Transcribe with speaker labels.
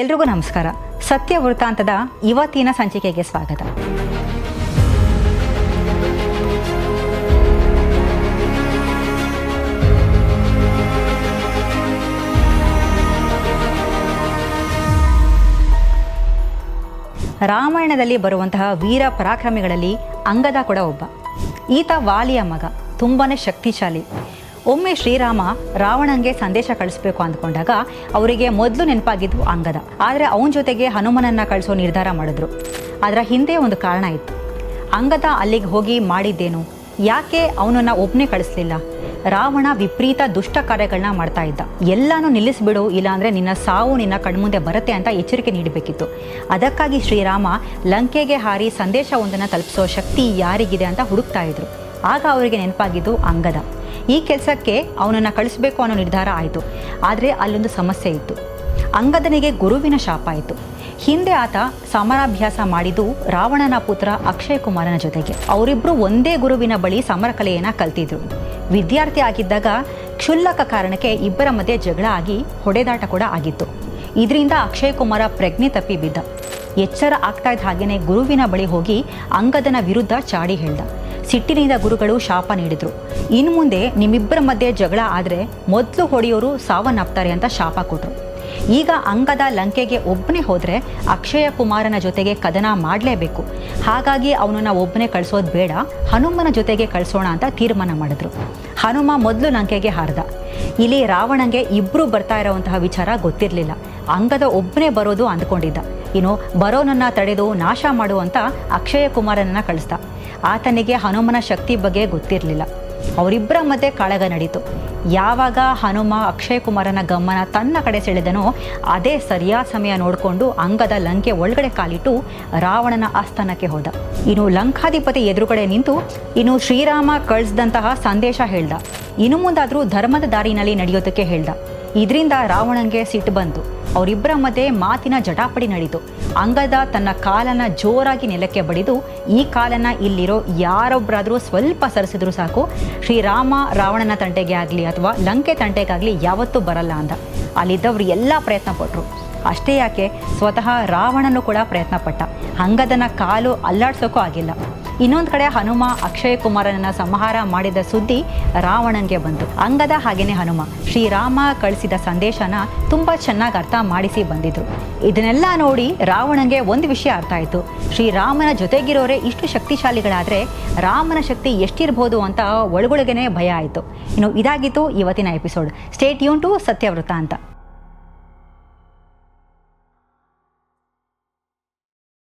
Speaker 1: ಎಲ್ರಿಗೂ ನಮಸ್ಕಾರ. ಸತ್ಯ ವೃತ್ತಾಂತದ ಇವತ್ತಿನ ಸಂಚಿಕೆಗೆ ಸ್ವಾಗತ. ರಾಮಾಯಣದಲ್ಲಿ ಬರುವಂತಹ ವೀರ ಪರಾಕ್ರಮಿಗಳಲ್ಲಿ ಅಂಗದ ಕೂಡ ಒಬ್ಬ. ಈತ ವಾಲಿಯ ಮಗ, ತುಂಬಾನೇ ಶಕ್ತಿಶಾಲಿ. ಒಮ್ಮೆ ಶ್ರೀರಾಮ ರಾವಣಂಗೆ ಸಂದೇಶ ಕಳಿಸ್ಬೇಕು ಅಂದ್ಕೊಂಡಾಗ ಅವರಿಗೆ ಮೊದಲು ನೆನಪಾಗಿದ್ದು ಅಂಗದ. ಆದರೆ ಅವನ ಜೊತೆಗೆ ಹನುಮನನ್ನ ಕಳಿಸೋ ನಿರ್ಧಾರ ಮಾಡಿದ್ರು. ಅದರ ಹಿಂದೆ ಒಂದು ಕಾರಣ ಇತ್ತು. ಅಂಗದ ಅಲ್ಲಿಗೆ ಹೋಗಿ ಮಾಡಿದ್ದೇನು? ಯಾಕೆ ಅವನನ್ನ ಒಬ್ಬನೇ ಕಳಿಸ್ಲಿಲ್ಲ? ರಾವಣ ವಿಪರೀತ ದುಷ್ಟ ಕಾರ್ಯಗಳನ್ನ ಮಾಡ್ತಾ ಇದ್ದ. ಎಲ್ಲಾನು ನಿಲ್ಲಿಸ್ಬಿಡು, ಇಲ್ಲಾಂದ್ರೆ ನಿನ್ನ ಸಾವು ನಿನ್ನ ಕಣ್ಮುಂದೆ ಬರುತ್ತೆ ಅಂತ ಎಚ್ಚರಿಕೆ ನೀಡಬೇಕಿತ್ತು. ಅದಕ್ಕಾಗಿ ಶ್ರೀರಾಮ ಲಂಕೆಗೆ ಹಾರಿ ಸಂದೇಶ ಸಂದೇಶವೊಂದನ್ನು ತಲುಪಿಸೋ ಶಕ್ತಿ ಯಾರಿಗಿದೆ ಅಂತ ಹುಡುಕ್ತಾ ಇದ್ರು. ಆಗ ಅವರಿಗೆ ನೆನಪಾಗಿದ್ದು ಅಂಗದ. ಈ ಕೆಲಸಕ್ಕೆ ಅವನನ್ನು ಕಳಿಸಬೇಕು ಅನ್ನೋ ನಿರ್ಧಾರ ಆಯಿತು. ಆದರೆ ಅಲ್ಲೊಂದು ಸಮಸ್ಯೆ ಇತ್ತು. ಅಂಗದನಿಗೆ ಗುರುವಿನ ಶಾಪ ಆಯಿತು. ಹಿಂದೆ ಆತ ಸಮರಾಭ್ಯಾಸ ಮಾಡಿದ್ದು ರಾವಣನ ಪುತ್ರ ಅಕ್ಷಯ್ ಕುಮಾರನ ಜೊತೆಗೆ. ಅವರಿಬ್ಬರು ಒಂದೇ ಗುರುವಿನ ಬಳಿ ಸಮರಕಲೆಯನ್ನ ಕಲ್ತಿದ್ರು. ವಿದ್ಯಾರ್ಥಿ ಆಗಿದ್ದಾಗ ಕ್ಷುಲ್ಲಕ ಕಾರಣಕ್ಕೆ ಇಬ್ಬರ ಮಧ್ಯೆ ಜಗಳ ಆಗಿ ಹೊಡೆದಾಟ ಕೂಡ ಆಗಿತ್ತು. ಇದರಿಂದ ಅಕ್ಷಯ್ ಕುಮಾರ ಪ್ರಜ್ಞೆ ತಪ್ಪಿ ಬಿದ್ದ. ಎಚ್ಚರ ಆಗ್ತಾ ಇದ್ದ ಹಾಗೇನೆ ಗುರುವಿನ ಬಳಿ ಹೋಗಿ ಅಂಗದನ ವಿರುದ್ಧ ಚಾಡಿ ಹೇಳ್ದ. ಸಿಟ್ಟಿನಿಂದ ಗುರುಗಳು ಶಾಪ ನೀಡಿದರು. ಇನ್ನು ಮುಂದೆ ನಿಮ್ಮಿಬ್ಬರ ಮಧ್ಯೆ ಜಗಳ ಆದರೆ ಮೊದಲು ಹೊಡೆಯೋರು ಸಾವನ್ನಪ್ತಾರೆ ಅಂತ ಶಾಪ ಕೊಟ್ರು. ಈಗ ಅಂಗದ ಲಂಕೆಗೆ ಒಬ್ಬನೇ ಹೋದರೆ ಅಕ್ಷಯ ಕುಮಾರನ ಜೊತೆಗೆ ಕದನ ಮಾಡಲೇಬೇಕು. ಹಾಗಾಗಿ ಅವನನ್ನ ಒಬ್ಬನೇ ಕಳಿಸೋದು ಬೇಡ, ಹನುಮನ ಜೊತೆಗೆ ಕಳಿಸೋಣ ಅಂತ ತೀರ್ಮಾನ ಮಾಡಿದ್ರು. ಹನುಮ ಮೊದಲು ಲಂಕೆಗೆ ಹಾರ್ದ. ಇಲ್ಲಿ ರಾವಣಂಗೆ ಇಬ್ಬರು ಬರ್ತಾ ಇರೋವಂತಹ ವಿಚಾರ ಗೊತ್ತಿರಲಿಲ್ಲ. ಅಂಗದ ಒಬ್ಬನೇ ಬರೋದು ಅಂದ್ಕೊಂಡಿದ್ದ. ಇನ್ನು ಬರೋನನ್ನ ತಡೆದು ನಾಶ ಮಾಡುವಂತ ಅಕ್ಷಯ ಕುಮಾರನನ್ನ ಕಳಿಸ್ದ. ಆತನಿಗೆ ಹನುಮನ ಶಕ್ತಿ ಬಗ್ಗೆ ಗೊತ್ತಿರಲಿಲ್ಲ. ಅವರಿಬ್ಬರ ಮಧ್ಯೆ ಕಾಳಗ ನಡೀತು. ಯಾವಾಗ ಹನುಮ ಅಕ್ಷಯ ಕುಮಾರನ ಗಮನ ತನ್ನ ಕಡೆ ಸೆಳೆದನೋ ಅದೇ ಸರಿಯಾದ ಸಮಯ ನೋಡಿಕೊಂಡು ಅಂಗದ ಲಂಕೆ ಒಳಗಡೆ ಕಾಲಿಟ್ಟು ರಾವಣನ ಆಸ್ಥಾನಕ್ಕೆ ಹೋದ. ಇನ್ನು ಲಂಕಾಧಿಪತಿ ಎದುರುಗಡೆ ನಿಂತು ಇನ್ನು ಶ್ರೀರಾಮ ಕಳಿಸಿದಂತಹ ಸಂದೇಶ ಹೇಳ್ದ. ಇನ್ನು ಮುಂದಾದರೂ ಧರ್ಮದ ದಾರಿನಲ್ಲಿ ನಡೆಯೋದಕ್ಕೆ ಹೇಳ್ದ. ಇದರಿಂದ ರಾವಣಂಗೆ ಸಿಟ್ಟು ಬಂತು. ಅವರಿಬ್ಬರ ಮಧ್ಯೆ ಮಾತಿನ ಜಟಾಪಡಿ ನಡೀತು ಅಂಗದ ತನ್ನ ಕಾಲನ ಜೋರಾಗಿ ನೆಲಕ್ಕೆ ಬಡಿದು, ಈ ಕಾಲನ್ನ ಇಲ್ಲಿರೋ ಯಾರೊಬ್ಬರಾದರೂ ಸ್ವಲ್ಪ ಸರಿಸಿದ್ರು ಸಾಕು. ಶ್ರೀರಾಮ ರಾವಣನ ತಂಟೆಗೆ ಆಗಲಿ ಅಥವಾ ಲಂಕೆ ತಂಟೆಗಾಗಲಿ ಯಾವತ್ತೂ ಬರಲ್ಲ ಅಂದ. ಅಲ್ಲಿದ್ದವರು ಎಲ್ಲ ಪ್ರಯತ್ನ ಪಟ್ಟರು ಅಷ್ಟೇ ಯಾಕೆ ಸ್ವತಃ ರಾವಣನು ಕೂಡ ಪ್ರಯತ್ನ ಪಟ್ಟ ಹಂಗದನ ಕಾಲು ಅಲ್ಲಾಡ್ಸೋಕ್ಕೂ ಆಗಿಲ್ಲ. ಇನ್ನೊಂದು ಕಡೆ ಹನುಮ ಅಕ್ಷಯ ಕುಮಾರನನ್ನ ಸಂಹಾರ ಮಾಡಿದ ಸುದ್ದಿ ರಾವಣನ್ಗೆ ಬಂತು. ಅಂಗದ ಹಾಗೇನೆ ಹನುಮ, ಶ್ರೀರಾಮ ಕಳಿಸಿದ ಸಂದೇಶನ ತುಂಬಾ ಚೆನ್ನಾಗಿ ಅರ್ಥ ಮಾಡಿಸಿ ಬಂದಿದ್ರು. ಇದನ್ನೆಲ್ಲ ನೋಡಿ ರಾವಣಂಗೆ ಒಂದು ವಿಷಯ ಅರ್ಥ ಆಯಿತು. ಶ್ರೀರಾಮನ ಜೊತೆಗಿರೋರೆ ಇಷ್ಟು ಶಕ್ತಿಶಾಲಿಗಳಾದರೆ ರಾಮನ ಶಕ್ತಿ ಎಷ್ಟಿರ್ಬೋದು ಅಂತ ಒಳಗೊಳಗೇನೆ ಭಯ ಆಯಿತು. ಇನ್ನು ಇದಾಗಿತ್ತು ಇವತ್ತಿನ ಎಪಿಸೋಡ್. ಸ್ಟೇಟ್ ಯೂನ್ ಟು ಸತ್ಯವೃತ ಅಂತ.